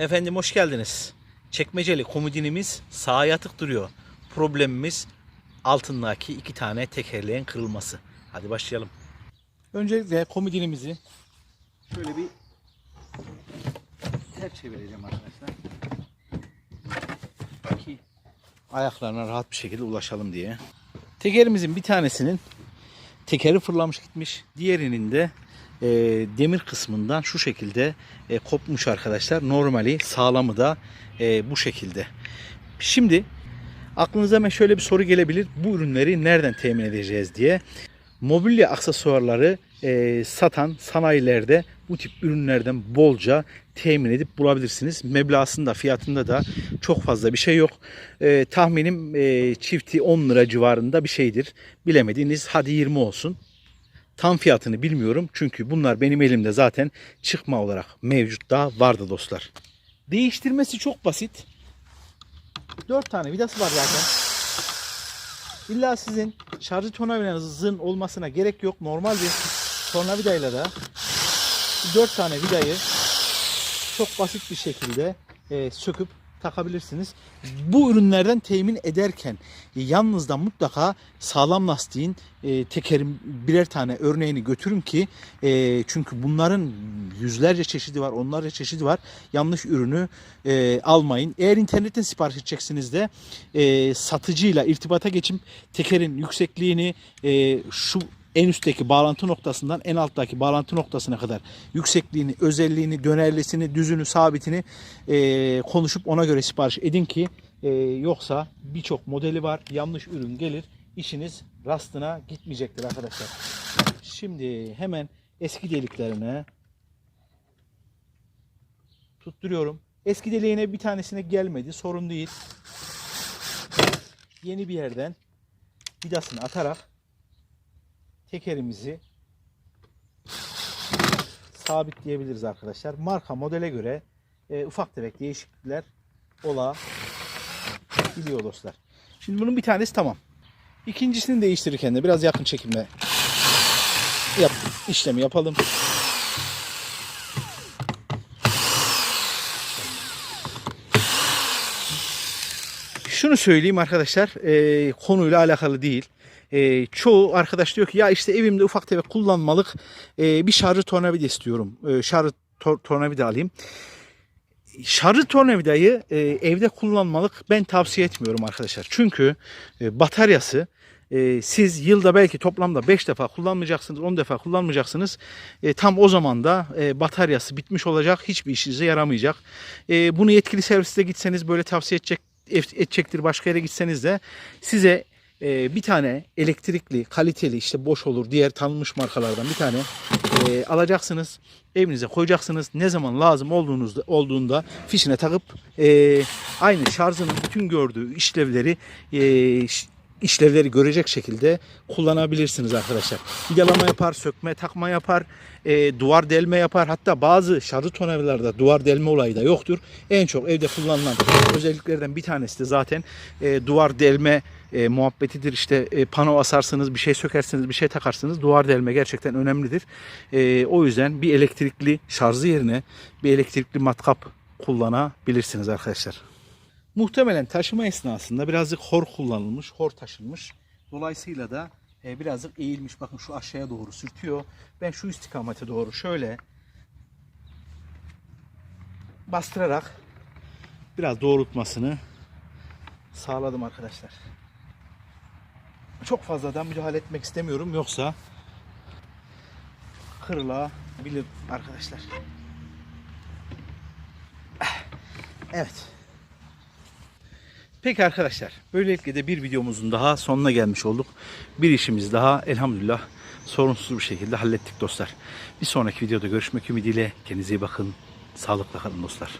Efendim hoş geldiniz. Çekmeceli komodinimiz sağa yatık duruyor. Problemimiz altındaki iki tane tekerleğin kırılması. Hadi başlayalım. Öncelikle komodinimizi şöyle bir ters çevireceğim arkadaşlar. Ki ayaklarına rahat bir şekilde ulaşalım diye. Tekerimizin bir tanesinin tekeri fırlamış gitmiş. Diğerinin de e, demir kısmından şu şekilde e, kopmuş arkadaşlar. Normali sağlamı da e, bu şekilde. Şimdi aklınıza hemen şöyle bir soru gelebilir. Bu ürünleri nereden temin edeceğiz diye. Mobilya aksesuarları e, satan sanayilerde bu tip ürünlerden bolca temin edip bulabilirsiniz. Meblağında fiyatında da çok fazla bir şey yok. E, tahminim e, çifti 10 lira civarında bir şeydir. Bilemediğiniz hadi 20 olsun. Tam fiyatını bilmiyorum çünkü bunlar benim elimde zaten çıkma olarak mevcut da vardı dostlar. Değiştirmesi çok basit. 4 tane vidası var zaten. İlla sizin şarjı tornavidanızın olmasına gerek yok. Normal bir tornavidayla da 4 tane vidayı çok basit bir şekilde e, söküp takabilirsiniz. Bu ürünlerden temin ederken e, yanınızda mutlaka sağlam lastiğin e, tekerin birer tane örneğini götürün ki e, çünkü bunların yüzlerce çeşidi var, onlarca çeşidi var. Yanlış ürünü e, almayın. Eğer internetten sipariş edeceksiniz de e, satıcıyla irtibata geçip tekerin yüksekliğini e, şu en üstteki bağlantı noktasından en alttaki bağlantı noktasına kadar yüksekliğini, özelliğini, dönerlisini, düzünü, sabitini e, konuşup ona göre sipariş edin ki e, yoksa birçok modeli var. Yanlış ürün gelir. işiniz rastına gitmeyecektir arkadaşlar. Şimdi hemen eski deliklerine tutturuyorum. Eski deliğine bir tanesine gelmedi. Sorun değil. Yeni bir yerden vidasını atarak tekerimizi sabitleyebiliriz arkadaşlar. Marka modele göre e, ufak tefek değişiklikler olabiliyor dostlar. Şimdi bunun bir tanesi tamam. İkincisini değiştirirken de biraz yakın çekimle yap, işlemi yapalım. Şunu söyleyeyim arkadaşlar, e, konuyla alakalı değil. E, çoğu arkadaş diyor ki ya işte evimde ufak tefek kullanmalık e, bir şarjı tornavida istiyorum. E, şarjı tor- tornavida alayım. Şarjı tornavidayı e, evde kullanmalık ben tavsiye etmiyorum arkadaşlar. Çünkü e, bataryası e, siz yılda belki toplamda 5 defa kullanmayacaksınız, 10 defa kullanmayacaksınız. E, tam o zaman da e, bataryası bitmiş olacak, hiçbir işinize yaramayacak. E, bunu yetkili serviste gitseniz böyle tavsiye edecek edecektir. Başka yere gitseniz de size e, bir tane elektrikli, kaliteli işte boş olur diğer tanınmış markalardan bir tane e, alacaksınız. Evinize koyacaksınız. Ne zaman lazım olduğunuzda olduğunda fişine takıp e, aynı şarjının bütün gördüğü işlevleri e, işlevleri görecek şekilde kullanabilirsiniz arkadaşlar. Vidalama yapar, sökme, takma yapar, e, duvar delme yapar. Hatta bazı şarjı tornavidalarda duvar delme olayı da yoktur. En çok evde kullanılan özelliklerden bir tanesi de zaten e, duvar delme e, muhabbetidir. İşte e, pano asarsınız, bir şey sökersiniz, bir şey takarsınız. Duvar delme gerçekten önemlidir. E, o yüzden bir elektrikli şarjı yerine bir elektrikli matkap kullanabilirsiniz arkadaşlar. Muhtemelen taşıma esnasında birazcık hor kullanılmış, hor taşınmış. Dolayısıyla da e, birazcık eğilmiş. Bakın şu aşağıya doğru sürtüyor. Ben şu istikamete doğru şöyle bastırarak biraz doğrultmasını sağladım arkadaşlar. Çok fazladan müdahale etmek istemiyorum yoksa kırılabilir arkadaşlar. Evet. Peki arkadaşlar, böylelikle de bir videomuzun daha sonuna gelmiş olduk. Bir işimiz daha elhamdülillah sorunsuz bir şekilde hallettik dostlar. Bir sonraki videoda görüşmek ümidiyle kendinize iyi bakın. Sağlıkla kalın dostlar.